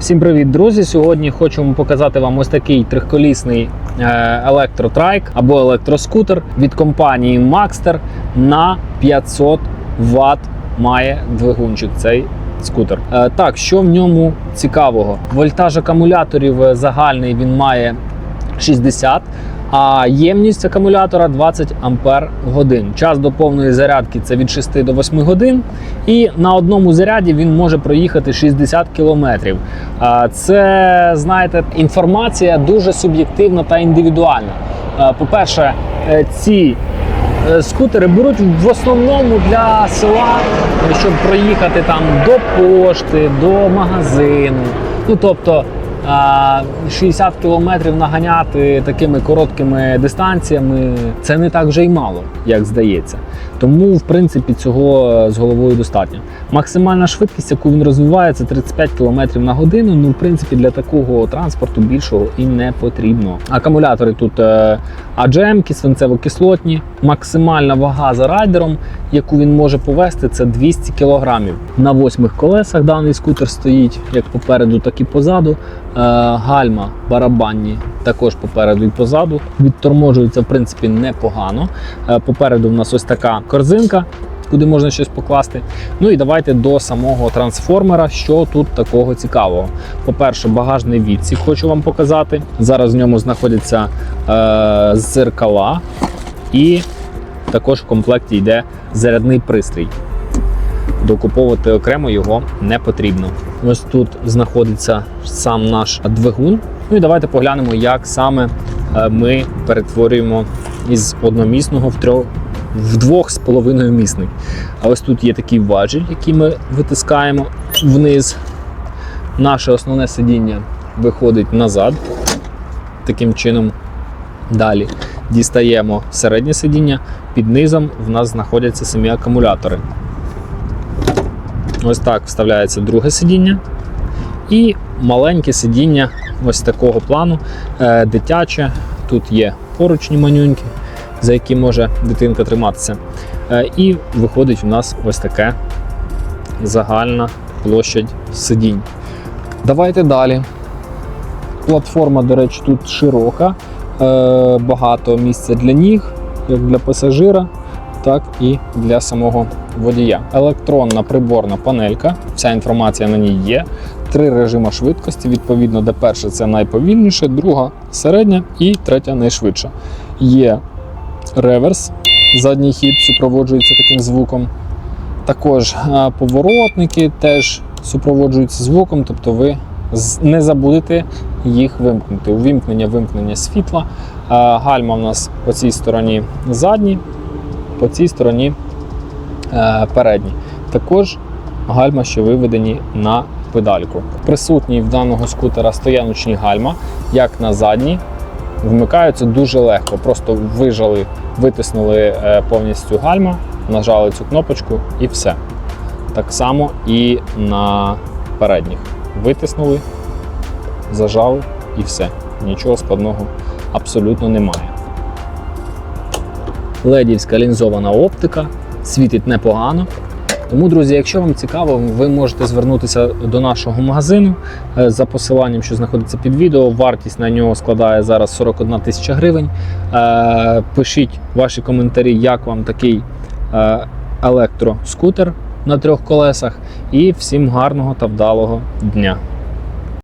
Всім привіт, друзі! Сьогодні хочу показати вам ось такий трьохколісний е, електротрайк або електроскутер від компанії Maxter на 500 Вт має двигунчик цей скутер. Е, Так, що в ньому цікавого? Вольтаж акумуляторів е, загальний він має 60, а ємність акумулятора 20 ампер годин. Час до повної зарядки це від 6 до 8 годин. І на одному заряді він може проїхати 60 кілометрів. Це, знаєте, інформація дуже суб'єктивна та індивідуальна. По-перше, е, ці е, скутери беруть в основному для села, щоб проїхати там до пошти, до магазину. Ну тобто 60 кілометрів наганяти такими короткими дистанціями це не так вже й мало, як здається. Тому, в принципі, цього е, з головою достатньо. Максимальна швидкість, яку він розвиває, це 35 км на годину. Ну, в принципі, для такого транспорту більшого і не потрібно. Акумулятори тут е, AGM, свинцево-кислотні, максимальна вага за райдером, яку він може повести, це 200 кг. На восьмих колесах даний скутер стоїть як попереду, так і позаду. Е, Гальма барабанні також попереду і позаду. Відторможується в принципі непогано. Попереду в нас ось така корзинка. Куди можна щось покласти. Ну і давайте до самого трансформера, що тут такого цікавого. По-перше, багажний відсік хочу вам показати. Зараз в ньому знаходяться е, зеркала, і також в комплекті йде зарядний пристрій. Докуповувати окремо його не потрібно. Ось тут знаходиться сам наш двигун. Ну і давайте поглянемо, як саме е, ми перетворюємо із одномісного в трьох в двох з половиною місний. А ось тут є такий важіль, який ми витискаємо вниз. Наше основне сидіння виходить назад. Таким чином далі дістаємо середнє сидіння. Під низом в нас знаходяться самі акумулятори. Ось так вставляється друге сидіння. І маленьке сидіння ось такого плану, е, дитяче. Тут є поручні манюньки, за які може дитинка триматися. Е, І виходить у нас ось таке загальна площадь сидінь. Давайте далі. Платформа, до речі, тут широка, е, багато місця для ніг, як для пасажира, так і для самого водія. Електронна приборна панелька, вся інформація на ній є. Три режими швидкості. Відповідно, де перша це найповільніше, друга середня і третя найшвидша. Є реверс, задній хід супроводжується таким звуком. Також поворотники теж супроводжуються звуком, тобто ви не забудете їх вимкнути. Увімкнення, вимкнення світла. Гальма в нас по цій стороні задні, по цій стороні е, передні. Також гальма, що виведені на педальку. Присутній в даного скутера стояночні гальма, як на задній. Вмикаються дуже легко. Просто вижали, витиснули е, повністю гальма, нажали цю кнопочку і все. Так само і на передніх. Витиснули, зажали і все. Нічого складного абсолютно немає. Ледівська лінзована оптика, світить непогано. Тому, друзі, якщо вам цікаво, ви можете звернутися до нашого магазину е, за посиланням, що знаходиться під відео. Вартість на нього складає зараз 41 тисяча гривень. Е, Пишіть ваші коментарі, як вам такий е, електроскутер на трьох колесах. І всім гарного та вдалого дня!